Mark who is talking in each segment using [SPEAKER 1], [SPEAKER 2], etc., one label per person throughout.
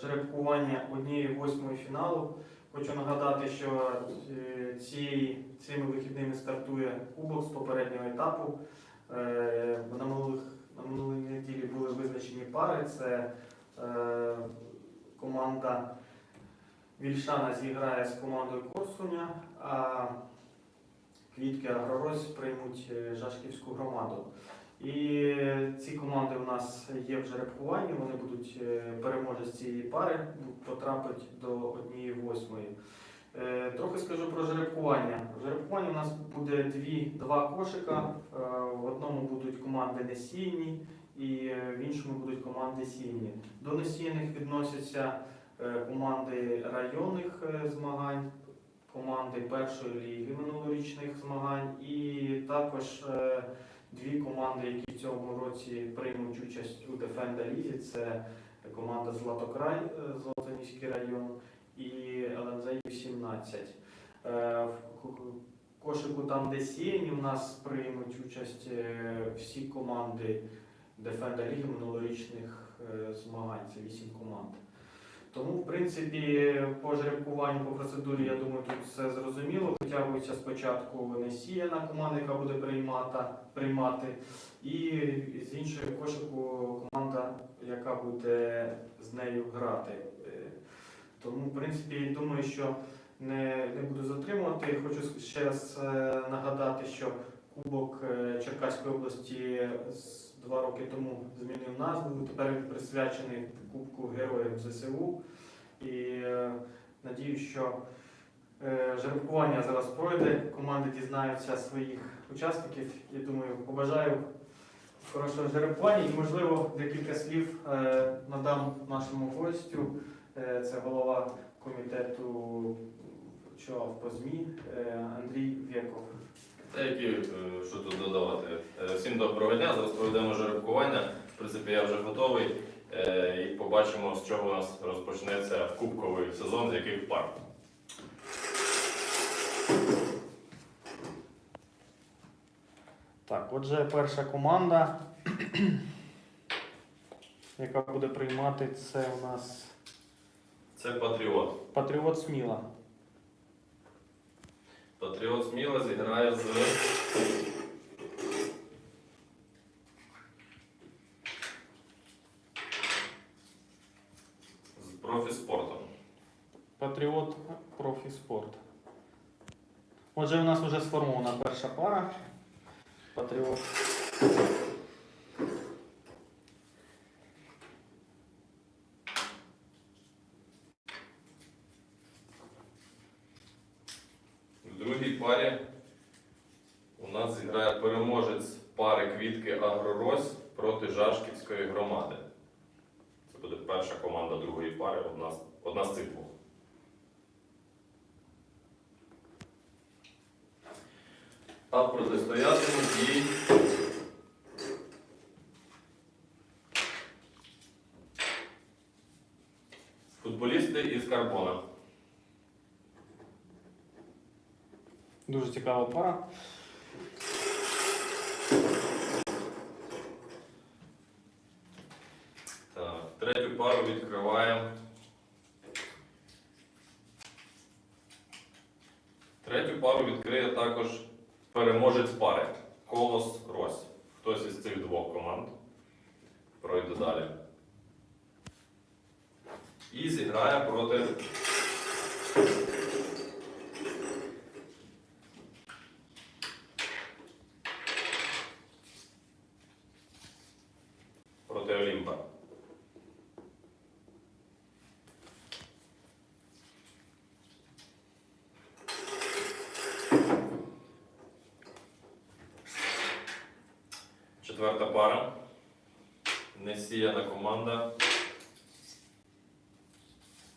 [SPEAKER 1] жеребкування однієї восьмої фіналу. Хочу нагадати, що е, цієї, цими вихідними стартує кубок з попереднього етапу. Е, На, минулих, на минулій неділі були визначені пари. Це е, команда Вільшана зіграє з командою Корсуня, а Квітки Агрорось приймуть Жашківську громаду. І ці команди у нас є в жеребкуванні, вони будуть е, переможці цієї пари, потрапить до однієї восьмої. Е, Трохи скажу про жеребкування. В жеребкуванні у нас буде дві, два кошика. Е, В одному будуть команди несійні і в іншому будуть команди сійні. До несійних відносяться команди районних змагань, команди першої ліги минулорічних змагань і також дві команди, які в цьому році приймуть участь у Дефенда Лізі. Це команда Златокрай, е, Золотоніський район і ЛНЗ 17 Е, В кошику там, де сіяні, у нас приймуть участь е, всі команди Дефенда Ліги минулорічних змагань. Це вісім команд. Тому, в принципі, по жеребкуванню, по процедурі, я думаю, тут все зрозуміло. Витягується спочатку несіяна команда, яка буде приймати, приймати, і з іншої кошику команда, яка буде з нею грати. Е, Тому, в принципі, думаю, що не, не буду затримувати. Хочу ще раз е, нагадати, що Кубок е, Черкаської області два роки тому змінив назву. Тепер він присвячений Кубку Героїв ЗСУ. І е, надію, що е, жеребкування зараз пройде. Команди дізнаються своїх учасників. Я думаю, побажаю хорошого жеребкування і, можливо, декілька слів е, надам нашому гостю. Це голова комітету ЧОАВ по ЗМІ Андрій Вєков.
[SPEAKER 2] Та які, що тут додавати? Всім доброго дня. Зараз проведемо жеребкування. В принципі, я вже готовий. Е, І побачимо, з чого у нас розпочнеться кубковий сезон, з яких пар.
[SPEAKER 1] Так, отже, перша команда, яка буде приймати, це у нас
[SPEAKER 2] Це Патріот.
[SPEAKER 1] Патріот Сміла.
[SPEAKER 2] Патріот сміло зіграє. З профіспортом.
[SPEAKER 1] Патріот Профі Спорт. Отже, у нас вже сформована перша пара. Патріот.
[SPEAKER 2] В другій парі у нас зіграє переможець пари квітки Агрорось проти Жашківської громади. Це буде перша команда другої пари, одна, одна з цих двох. А протистоятимуть їй футболісти із Карбона.
[SPEAKER 1] Дуже цікава пара.
[SPEAKER 2] Так, третю пару відкриваємо. Третю пару відкриє також переможець пари Колос Рось. Хтось із цих двох команд пройде далі. І зіграє проти Четверта пара. Несіяна команда.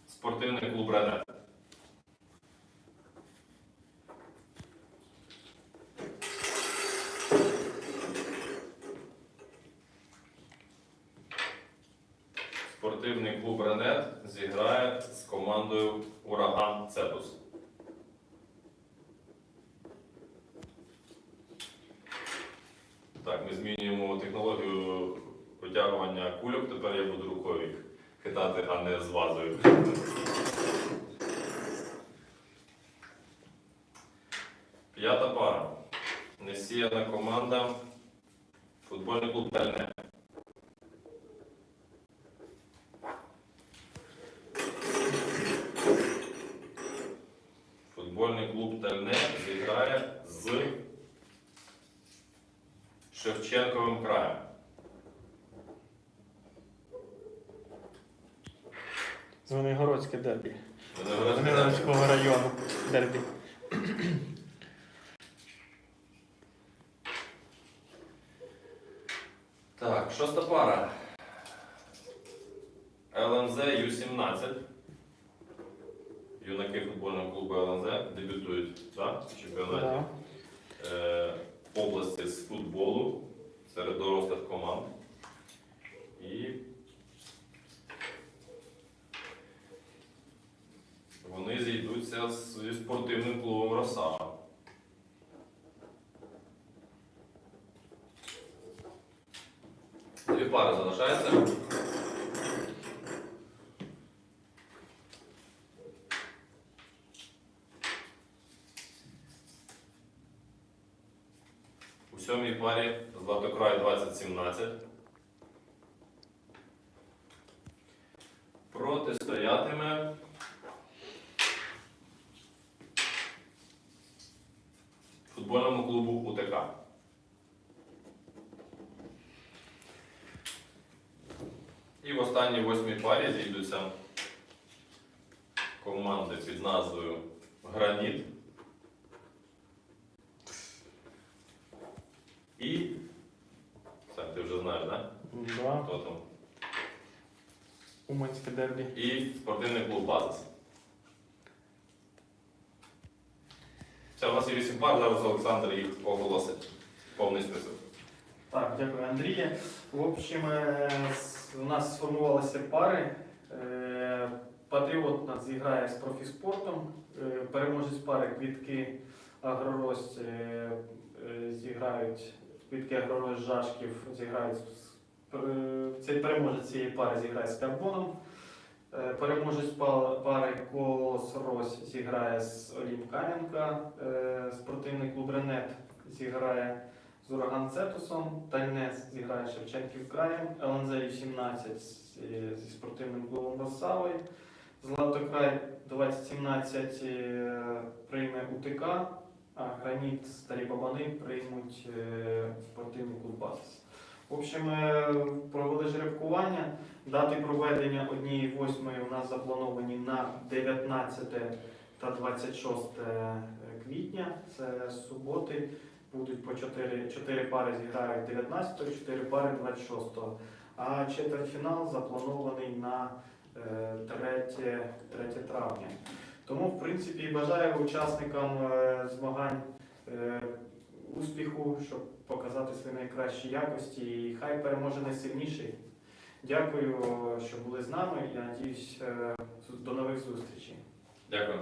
[SPEAKER 2] Спортивний клуб Рене. Спортивний клуб Ренет зіграє з командою Ураган Цетус. Так, ми змінюємо технологію витягування кульок, тепер я буду рукою їх хитати, а не з вазою. П'ята пара. Несіяна команда. Футбольний клуб Тальне. Футбольний клуб Тальне зіграє з Шевченковим краєм.
[SPEAKER 1] Звенигородське дербі. Звенигородського району дербі.
[SPEAKER 2] Так, шоста пара. ЛНЗ Ю-17. Юнаки футбольного клубу ЛНЗ дебютують так, в чемпіонаті
[SPEAKER 1] Да.
[SPEAKER 2] е, області з футболу серед дорослих команд. І вони зійдуться з- зі спортивним клубом Роса. Дві пари залишаються. У сьомій парі Златокрай 2017. Протистоятиме футбольному клубу УТК. І в останній восьмій парі зійдуться команди під назвою Граніт. І. Це ти вже знаєш, так?
[SPEAKER 1] Да.
[SPEAKER 2] Хто там?
[SPEAKER 1] Уманське дербі.
[SPEAKER 2] І спортивний клуб Базис. Це у нас є вісім пар, зараз Олександр їх оголосить. Повний список.
[SPEAKER 1] Так, дякую, Андрія. В общем, е, с- у нас сформувалися пари. Е, Патріот нас зіграє з профіспортом. Е, Переможець пари Квітки Агрорось е, зіграють. Квітки Агрорось Жашків зіграють цей переможець цієї пари зіграє з карбоном. Переможець пари Колос Рось зіграє з Олімп Кам'янка. Спортивний клуб Ренет зіграє з Ураган Цетусом, Тальнець зіграє Шевченків краєм, ЛНЗ 18 з- е, зі спортивним клубом Росавой, Златокрай 2017 е, прийме УТК, а Граніт Старі Бабани приймуть е, спортивний клуб Базис. В общем, е, провели жеребкування. Дати проведення однієї восьмої у нас заплановані на 19 та 26 квітня. Це суботи. Будуть по 4, 4 пари зіграють 19-го, 4 пари 26-го. А четвертьфінал запланований на е, 3, 3 травня. Тому, в принципі, бажаю учасникам е, змагань е, успіху, щоб показати свої найкращі якості. І хай переможе найсильніший. Дякую, що були з нами. Я надіюсь, до нових зустрічей.
[SPEAKER 2] Дякую.